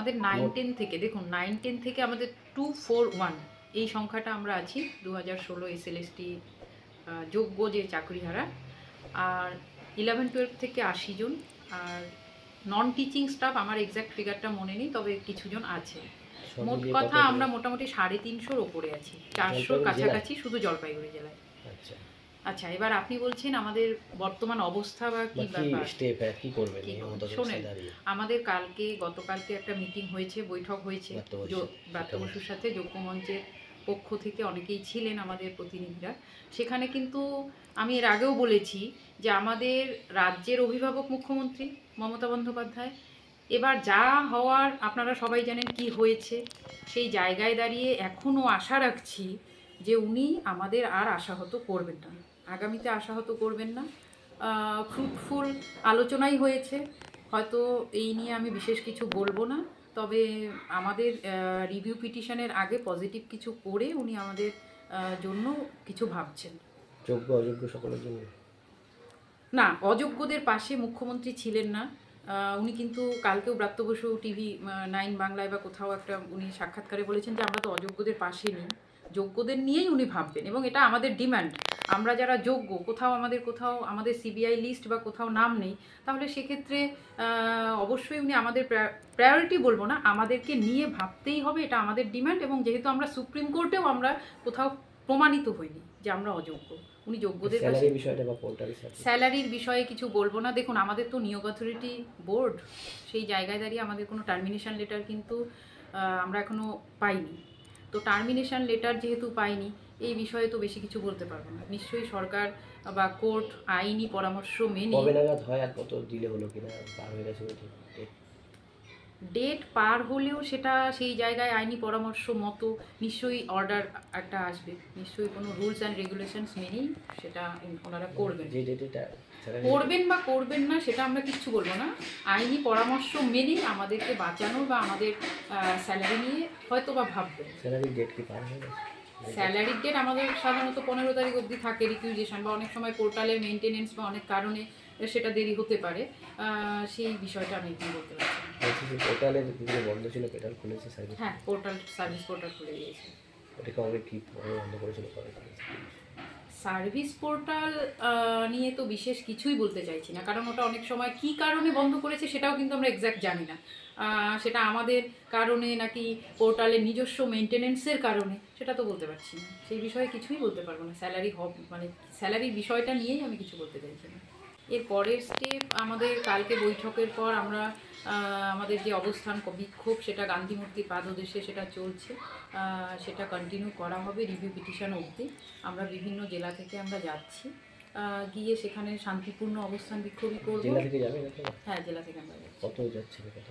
আমাদের nine ten থেকে দেখুন নাইন টেন থেকে আমাদের টু ফোর ওয়ান এই সংখ্যাটা আমরা আছি দু হাজার ষোলো এস এল এসটি যোগ্য যে চাকরিহারা। আর ইলেভেন টুয়েলভ থেকে আশি জন আর নন টিচিং স্টাফ আমার এক্স্যাক্ট ফিগারটা মনে নেই তবে কিছুজন আছে। মোট কথা আমরা মোটামুটি সাড়ে তিনশোর ওপরে আছি চারশোর কাছাকাছি শুধু জলপাইগুড়ি জেলায়। আচ্ছা। আচ্ছা এবার আপনি বলছেন আমাদের বর্তমান অবস্থা বা কি ব্যাপার স্টেপ কি করবেন কি করবেন? শোনেন, আমাদের কালকে গতকালকে একটা মিটিং হয়েছে বৈঠক হয়েছে ব্রাত্য বসু। ব্রাত্য বসুর সাথে যোগ্য মঞ্চের পক্ষ থেকে অনেকেই ছিলেন আমাদের প্রতিনিধিরা সেখানে কিন্তু আমি এর আগেও বলেছি যে আমাদের রাজ্যের অভিভাবক মুখ্যমন্ত্রী মমতা বন্দ্যোপাধ্যায় এবার যা হওয়ার আপনারা সবাই জানেন কি হয়েছে সেই জায়গায় দাঁড়িয়ে এখনও আশা রাখছি যে উনি আমাদের আর আশাহত করবেন না আগামীতে আশাহত করবেন না। ফ্রুটফুল আলোচনাই হয়েছে। হয়তো এই নিয়ে আমি বিশেষ কিছু বলব না। তবে আমাদের রিভিউ পিটিশনের আগে পজিটিভ কিছু করে উনি আমাদের জন্য কিছু ভাবছেন। যোগ্য অযোগ্য সকলের জন্য? না অযোগ্যদের পাশে মুখ্যমন্ত্রী ছিলেন না। উনি কিন্তু কালকেও ব্রাত্য বসু টিভি নাইন বাংলায় বা কোথাও একটা উনি সাক্ষাৎকারে বলেছেন যে আমরা তো অযোগ্যদের পাশে নেই। যোগ্যদের নিয়েই উনি ভাববেন এবং এটা আমাদের ডিম্যান্ড আমরা যারা যোগ্য কোথাও আমাদের কোথাও আমাদের সিবিআই লিস্ট বা কোথাও নাম নেই তাহলে সেক্ষেত্রে অবশ্যই উনি আমাদের প্রায়োরিটি বলব না আমাদেরকে নিয়ে ভাবতেই হবে এটা আমাদের ডিম্যান্ড এবং যেহেতু আমরা সুপ্রিম কোর্টেও আমরা কোথাও প্রমাণিত হইনি যে আমরা অযোগ্য উনি যোগ্যদের স্যালারির বিষয়ে কিছু বলব না। দেখুন আমাদের তো নিয়োগ অথরিটি বোর্ড সেই জায়গায় দাঁড়িয়ে আমাদের কোনো টার্মিনেশন লেটার কিন্তু আমরা এখনও পাইনি। তো টার্মিনেশন লেটার যেহেতু পাইনি, এই বিষয়ে তো বেশি কিছু বলতে পারব না নিশ্চয়ই সরকার বা কোর্ট আইনি পরামর্শ মেনে কবে নাগাদ হয় আর কত দিলে হলো কিনা হয়ে গেছে? ডেট পার হলেও সেটা সেই জায়গায় আইনি পরামর্শ মতো নিশ্চয়ই অর্ডার একটা আসবে। নিশ্চয়ই কোনো রুলস অ্যান্ড রেগুলেশনস মেনেই সেটা ওনারা করবেন। যে ডেটেটা করবেন বা করবেন না সেটা আমরা কিচ্ছু বলব না। আইনি পরামর্শ মেনে আমাদেরকে বাঁচানোর বা আমাদের স্যালারি নিয়ে হয়তো বা ভাববেন। স্যালারি ডেট কি পার গেছে স্যালারির ডেট আমাদের সাধারণত পনেরো তারিখ অবধি থাকে রিকুইজেশন বা অনেক সময় পোর্টালের মেনটেনেন্স বা অনেক কারণে সেটা দেরি হতে পারে। সেই বিষয়টা আমি এখন বলতে পারছি পোর্টালের যেগুলো বন্ধ ছিল পোর্টাল খুলেছে সার্ভিস হ্যাঁ পোর্টাল সার্ভিস পোর্টাল খুলে দিয়েছে। ওটাকে কি বন্ধ করেছিল সার্ভিস পোর্টাল নিয়ে তো বিশেষ কিছুই বলতে চাইছি না। কারণ ওটা অনেক সময় কি কারণে বন্ধ করেছে সেটাও কিন্তু আমরা এক্স্যাক্ট জানি না। সেটা আমাদের কারণে নাকি পোর্টালের নিজস্ব মেনটেনেন্সের কারণে সেটা তো বলতে পারছি না। সেই বিষয়ে কিছুই বলতে পারব না। স্যালারি হব মানে স্যালারি বিষয়টা নিয়েই আমি কিছু বলতে চাইছি না। এর পরের স্টেপ আমাদের কালকে বৈঠকের পর আমরা আমাদের যে অবস্থান বিক্ষোভ সেটা গান্ধী মূর্তির পাদদেশে সেটা চলছে। সেটা কন্টিনিউ করা হবে রিভিউ পিটিশন অবধি। আমরা বিভিন্ন জেলা থেকে আমরা যাচ্ছি। গিয়ে সেখানে শান্তিপূর্ণ অবস্থান বিক্ষোভই করব। হ্যাঁ জেলা থেকে আমরা যাচ্ছি। কত যাচ্ছে কত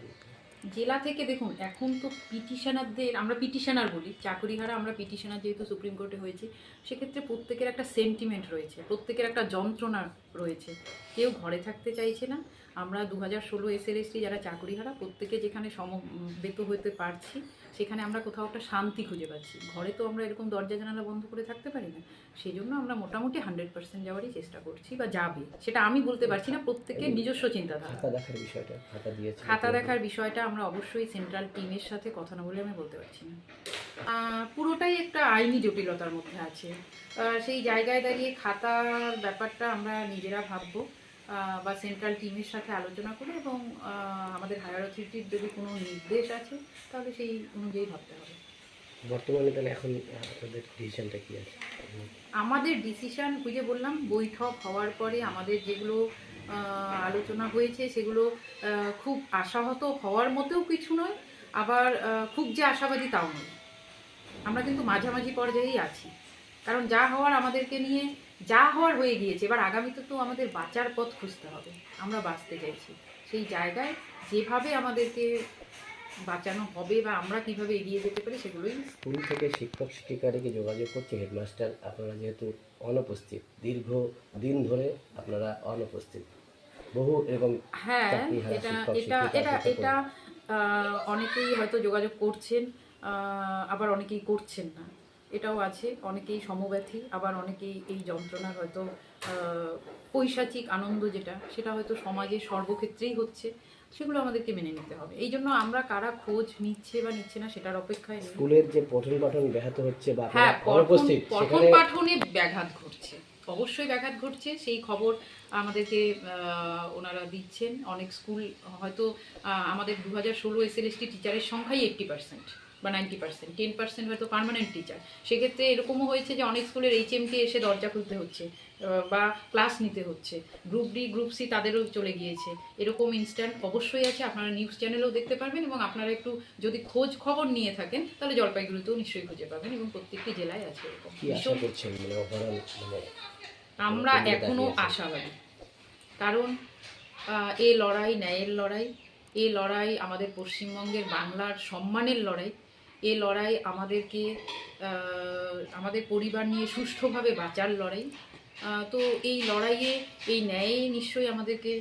জেলা থেকে দেখুন, এখন তো পিটিশনারদের, আমরা পিটিশনার বলি, চাকরিহারা আমরা পিটিশনার যেহেতু সুপ্রিম কোর্টে হয়েছি, সেক্ষেত্রে প্রত্যেকের একটা সেন্টিমেন্ট রয়েছে, প্রত্যেকের একটা যন্ত্রণা রয়েছে। কেউ ঘরে থাকতে চাইছে না আমরা দু হাজার ষোলো এসএলএসটি যারা চাকরিহারা প্রত্যেকে যেখানে সমবেত হতে পারছি সেখানে আমরা কোথাও একটা শান্তি খুঁজে পাচ্ছি। ঘরে তো আমরা এরকম দরজা জানালা বন্ধ করে থাকতে পারি না। সেই জন্য আমরা মোটামুটি হান্ড্রেড পার্সেন্ট যাওয়ারই চেষ্টা করছি বা যাবে। সেটা আমি বলতে পারছি না প্রত্যেকের নিজস্ব চিন্তাধারা। খাতা দেখার বিষয়টা খাতা দিয়েছে। খাতা দেখার বিষয়টা আমরা অবশ্যই সেন্ট্রাল টিমের সাথে কথা না বলে আমি বলতে পারছি না। পুরোটাই একটা আইনি জটিলতার মধ্যে আছে। সেই জায়গায় দাঁড়িয়ে খাতার ব্যাপারটা আমরা নিজেরা ভাববো। বা সেন্ট্রাল টিমের সাথে আলোচনা করে এবং আমাদের হায়ার অথরিটির যদি কোনো নির্দেশ আছে তাহলে সেই অনুযায়ী ভাবতে হবে। বর্তমানে তাহলে এখন আপনাদের ডিসিশনটা কি আছে? আমাদের ডিসিশন ওই যে বললাম বৈঠক হওয়ার পরে আমাদের যেগুলো আলোচনা হয়েছে সেগুলো খুব আশাহত হওয়ার মতেও কিছু নয় আবার খুব যে আশাবাদী তাও নয়। আমরা কিন্তু মাঝামাঝি পর্যায়েই আছি। কারণ যা হওয়ার আমাদেরকে নিয়ে যা হওয়ার হয়ে গিয়েছে। এবার আগামীতে তো আমাদের বাঁচার পথ খুঁজতে হবে। আমরা বাঁচতে চাইছি। সেই জায়গায় যেভাবে আমাদেরকে বাঁচানো হবে বা আমরা কীভাবে এগিয়ে যেতে পারি সেগুলোই স্কুল থেকে শিক্ষক শিক্ষিকারা কি যোগাযোগ করছে হেডমাস্টার। আপনারা যেহেতু অনুপস্থিত দীর্ঘ দিন ধরে আপনারা অনুপস্থিত। বহু এরকম হ্যাঁ এটা এটা এটা এটা আহ, অনেকেই হয়তো যোগাযোগ করছেন আহ, আবার অনেকেই করছেন না। এটাও আছে। অনেকেই সমব্যথী আবার অনেকেই এই যন্ত্রণার হয়তো পৈশাচিক আনন্দ যেটা সেটা হয়তো সমাজের সর্বক্ষেত্রেই হচ্ছে। সেগুলো আমাদেরকে মেনে নিতে হবে। এই জন্য আমরা কারা খোঁজ নিচ্ছে বা নিচ্ছে না সেটার অপেক্ষায় স্কুলের যে পঠন পাঠন ব্যাহত হচ্ছে বা হ্যাঁ পঠন পঠন ব্যাঘাত ঘটছে। অবশ্যই ব্যাঘাত ঘটছে। সেই খবর আমাদেরকে ওনারা দিচ্ছেন। অনেক স্কুল হয়তো আহ, আমাদের দু হাজার ষোলো এস এল টিচারের সংখ্যাই এইট্টি পার্সেন্ট বা নাইনটি পার্সেন্ট টেন পার্সেন্ট হয়তো পার্মানেন্ট টিচার সেক্ষেত্রে এরকমও হয়েছে যে অনেক স্কুলের এইচ এইচএমকে এসে দরজা খুলতে হচ্ছে বা ক্লাস নিতে হচ্ছে। গ্রুপ ডি গ্রুপ সি তাদেরও চলে গিয়েছে। এরকম ইনস্ট্যান্ট অবশ্যই আছে আপনারা নিউজ চ্যানেলেও দেখতে পারবেন এবং আপনারা একটু যদি খোঁজ খবর নিয়ে থাকেন তাহলে জলপাইগুড়িতেও নিশ্চয়ই খুঁজে পাবেন এবং প্রত্যেকটি জেলায় আছে এরকম। মানে মানে আমরা কোন দিকে এখনও আশাবাদী। কারণ এ লড়াই ন্যায়ের লড়াই এ লড়াই আমাদের পশ্চিমবঙ্গের বাংলার সম্মানের লড়াই এ লড়াই আমাদেরকে আমাদের পরিবার নিয়ে সুষ্ঠুভাবে বাঁচার লড়াই। তো এই লড়াইয়ে এই ন্যায়ে নিশ্চয়ই আমাদেরকে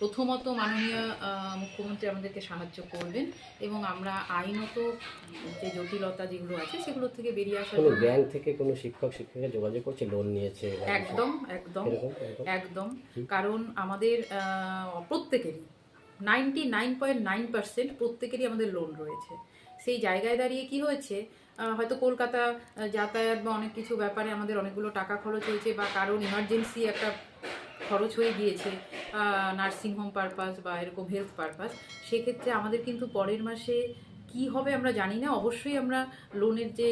প্রথমত মাননীয় মুখ্যমন্ত্রী আমাদেরকে সাহায্য করবেন এবং আমরা আইনত যে জটিলতা যেগুলো আছে সেগুলোর থেকে বেরিয়ে আসার কোনো ব্যাংক থেকে কোনো শিক্ষক শিক্ষিকা যোগাযোগ করছে লোন নিয়েছে? একদম একদম একদম। কারণ আমাদের প্রত্যেকেরই ninety nine point nine percent প্রত্যেকেরই আমাদের লোন রয়েছে। সেই জায়গায় দাঁড়িয়ে কি হয়েছে? হয়তো কলকাতা যাতায়াত বা অনেক কিছু ব্যাপারে আমাদের অনেকগুলো টাকা খরচ হয়েছে বা কারণ ইমার্জেন্সি একটা খরচ হয়ে গিয়েছে নার্সিংহোম পারপাস বা এরকম হেলথ পারপাস সেক্ষেত্রে আমাদের কিন্তু পরের মাসে কি হবে আমরা জানি না। অবশ্যই আমরা লোনের যে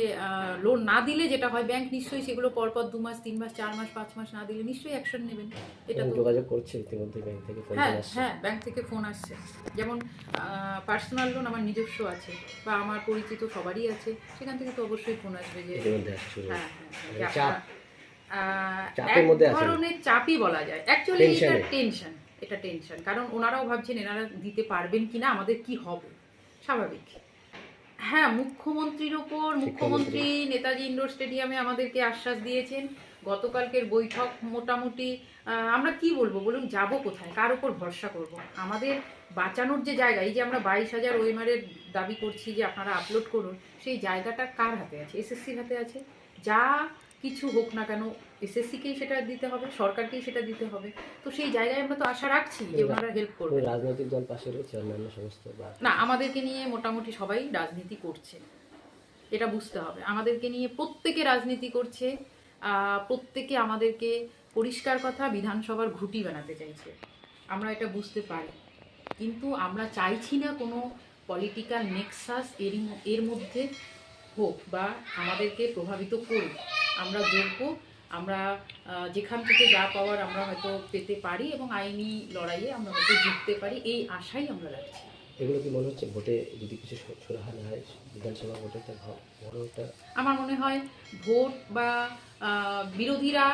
লোন না দিলে যেটা হয় ব্যাংক নিশ্চয়ই সেগুলো পরপর দু মাস তিন মাস চার মাস পাঁচ মাস না দিলে নিশ্চয়ই অ্যাকশন নেবেন। এটা যোগাযোগ করছে ইতিমধ্যে ব্যাংক থেকে ফোন হ্যাঁ হ্যাঁ ব্যাংক থেকে ফোন আসছে। যেমন পার্সোনাল লোন আমার নিজস্ব আছে বা আমার পরিচিত সবারই আছে। সেখান থেকে তো অবশ্যই ফোন আসবে যে হ্যাঁ হ্যাঁ, যে মানে এক ধরনের চাপই বলা যায়। অ্যাকচুয়ালি এটা টেনশন এটা টেনশন কারণ ওনারাও ভাবছেন এনারা দিতে পারবেন কিনা আমাদের কি হবে? স্বাভাবিক। হ্যাঁ মুখ্যমন্ত্রীর ওপর মুখ্যমন্ত্রী। নেতাজি ইন্ডোর স্টেডিয়ামে আমাদেরকে আশ্বাস দিয়েছেন। গতকালকের বৈঠক মোটামুটি আমরা কি বলব বলুন যাব কোথায়? কার ওপর ভরসা করব? আমাদের বাঁচানোর যে জায়গা এই যে আমরা বাইশ হাজার ওয়েমারের দাবি করছি যে আপনারা আপলোড করুন সেই জায়গাটা কার হাতে আছে? এসএসসির হাতে আছে? যা কিছু হোক না কেন এসএসসিকেই সেটা দিতে হবে সরকারকেই সেটা দিতে হবে। তো সেই জায়গায় আমরা তো আশা রাখছি যে ওনারা হেল্প করবে রাজনৈতিক দল পাশে রয়েছে অন্যান্য সমস্ত না আমাদেরকে নিয়ে মোটামুটি সবাই রাজনীতি করছে। এটা বুঝতে হবে। আমাদেরকে নিয়ে প্রত্যেকে রাজনীতি করছে প্রত্যেকে আমাদেরকে পরিষ্কার কথা বিধানসভার ঘুটি বানাতে চাইছে। আমরা এটা বুঝতে পারি। কিন্তু আমরা চাইছি না কোনো পলিটিক্যাল নেক্সাস এর এর মধ্যে হোক বা আমাদেরকে প্রভাবিত করুক। আমরা যোগ্য আমরা যেখান থেকে যা পাওয়ার আমরা হয়তো পেতে পারি এবং আইনি লড়াইয়ে আমরা হয়তো জিততে পারি এই আশাই আমরা রাখছি। এগুলো কি মনে হচ্ছে ভোটে যদি কিছু সুরাহা না হয় বিধানসভা ভোটে আমার মনে হয় ভোট বা বিরোধীরা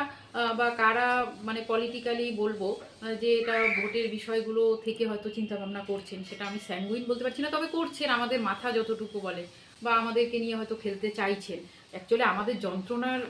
বা কারা মানে পলিটিক্যালি বলব যে এটা ভোটের বিষয়গুলো থেকে হয়তো চিন্তা ভাবনা করছেন সেটা আমি স্যাঙ্গুইন বলতে পারছি না তবে করছেন আমাদের মাথা যতটুকু বলে বা আমাদেরকে নিয়ে হয়তো খেলতে চাইছেন। অ্যাকচুয়ালি আমাদের যন্ত্রণার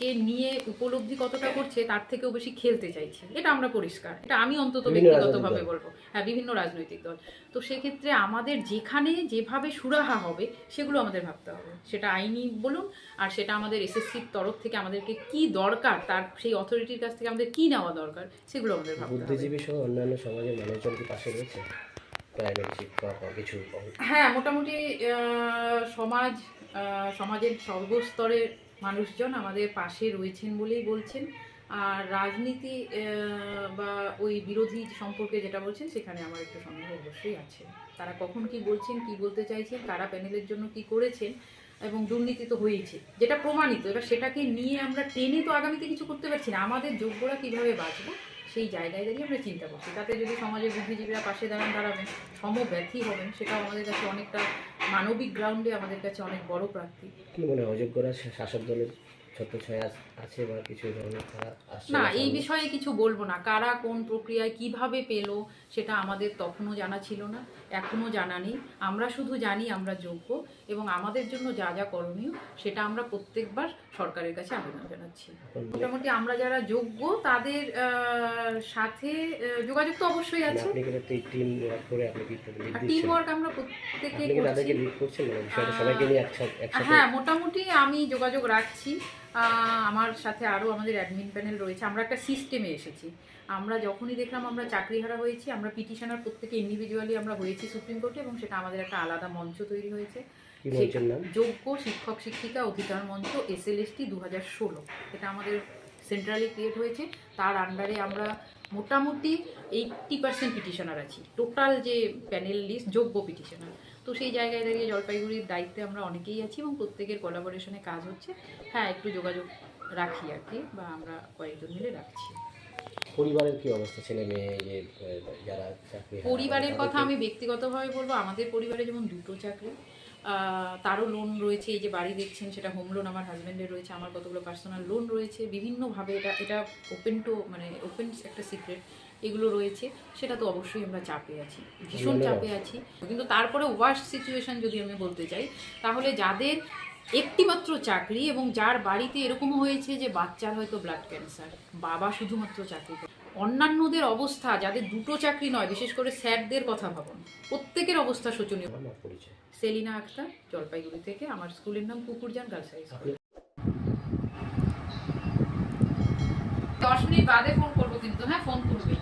কে নিয়ে উপলব্ধি কতটা করছে তার থেকেও বেশি খেলতে চাইছে। এটা আমরা পরিষ্কার। এটা আমি অন্তত ব্যক্তিগতভাবে বলব। হ্যাঁ বিভিন্ন রাজনৈতিক দল। তো সেক্ষেত্রে আমাদের যেখানে যেভাবে সুরাহা হবে সেগুলো আমাদের ভাবতে হবে। সেটা আইনি বলুন আর সেটা আমাদের এসএসসির তরফ থেকে আমাদেরকে কি দরকার তার সেই অথরিটির কাছ থেকে আমাদের কি নেওয়া দরকার সেগুলো আমাদের ভাবতে হবে। বুদ্ধিজীবী সহ অন্যান্য সমাজের মানুষজন কি পাশে রয়েছে? প্রাইমারি শিক্ষক কিছু হ্যাঁ মোটামুটি সমাজ সমাজের সর্বস্তরের মানুষজন আমাদের পাশে রয়েছেন বলেই বলছেন। আর রাজনীতি বা ওই বিরোধী সম্পর্কে যেটা বলছেন, সেখানে আমার একটু সন্দেহ অবশ্যই আছে। তারা কখন কি বলছেন, কি বলতে চাইছেন, কারা প্যানেলের জন্য কি করেছেন, এবং দুর্নীতি তো হয়েছে। যেটা প্রমাণিত, এবার সেটাকে নিয়ে আমরা টেনে তো আগামীতে কিছু করতে পারছি না। আমাদের যোগ্যরা কীভাবে বাঁচবো, সেই জায়গায় দাঁড়িয়ে আমরা চিন্তা করছি। তাতে যদি সমাজের বুদ্ধিজীবীরা পাশে দাঁড়ান, দাঁড়াবেন, সমব্যথী হবেন, সেটাও আমাদের কাছে অনেকটা মানবিক গ্রাউন্ডে আমাদের কাছে অনেক বড় প্রার্থী। কি মনে হয় অযোগ্যরা শাসক দলের? ছত্রছায়া আছ- আছে বা কিছু ধরনের না এই বিষয়ে কিছু বলব না। কারা কোন প্রক্রিয়ায় কীভাবে পেল সেটা আমাদের তখনও জানা ছিল না এখনও জানা নেই। আমরা শুধু জানি আমরা যোগ্য এবং আমাদের জন্য যা যা করণীয় সেটা আমরা প্রত্যেকবার সরকারের কাছে আবেদন জানাচ্ছি। মোটামুটি আমরা যারা যোগ্য তাদের সাথে যোগাযোগ তো অবশ্যই মানে আছে। আপনি কি একটা টিম ওয়ার্ক করে আপনি কি লিড টিম দিচ্ছেন। ওয়ার্ক আমরা প্রত্যেকে মানে হ্যাঁ মোটামুটি আমি যোগাযোগ রাখছি। আমার সাথে আরও আমাদের অ্যাডমিন প্যানেল রয়েছে। আমরা একটা সিস্টেমে এসেছি। আমরা যখনই দেখলাম আমরা চাকরিহারা হয়েছি আমরা পিটিশনার প্রত্যেকে ইন্ডিভিজুয়ালি আমরা হয়েছি সুপ্রিম কোর্টে এবং সেটা আমাদের একটা আলাদা মঞ্চ তৈরি হয়েছে। যোগ্য শিক্ষক শিক্ষিকা অধিকার মঞ্চ এস এল এস টি দু হাজার ষোলো। এটা আমাদের সেন্ট্রালি ক্রিয়েট হয়েছে। তার আন্ডারে আমরা মোটামুটি এইট্টি পার্সেন্ট পিটিশনার আছি। টোটাল যে প্যানেল লিস্ট যোগ্য পিটিশনার তো সেই জায়গায় দাঁড়িয়ে জলপাইগুড়ির দায়িত্বে আমরা অনেকেই আছি এবং প্রত্যেকের কোলাবোরেশনে কাজ হচ্ছে। হ্যাঁ একটু যোগাযোগ রাখি আর কি বা আমরা কয়েকজন মিলে রাখছি। পরিবারের কি অবস্থা? ছেলে মেয়ে যে যারা চাকরি পরিবারের কথা আমি ব্যক্তিগতভাবে বলব আমাদের পরিবারে যেমন দুটো চাকরি তারও লোন রয়েছে এই যে বাড়ি দেখছেন সেটা হোম লোন আমার হাজব্যান্ডের রয়েছে আমার কতগুলো পার্সোনাল লোন রয়েছে বিভিন্নভাবে এটা এটা ওপেন টু মানে ওপেন একটা সিক্রেট এগুলো রয়েছে সেটা তো অবশ্যই আমরা চাপে আছি ভীষণ চাপে আছি। কিন্তু তারপরে ওয়ার্স্ট সিচুয়েশন যদি আমি বলতে চাই তাহলে যাদের একটিমাত্র চাকরি এবং যার বাড়িতে এরকমও হয়েছে যে বাচ্চার হয়তো ব্লাড ক্যান্সার বাবা শুধুমাত্র চাকরি করে। অন্যান্যদের অবস্থা যাদের দুটো চাকরি নয় বিশেষ করে স্যারদের কথা ভাবুন প্রত্যেকের অবস্থা শোচনীয়। সেলিনা আক্তার জলপাইগুড়ি থেকে আমার স্কুলের নাম কুকুরজান গার্লস হাই স্কুল। দশ মিনিট বাদে ফোন করব কিন্তু হ্যাঁ ফোন করবে।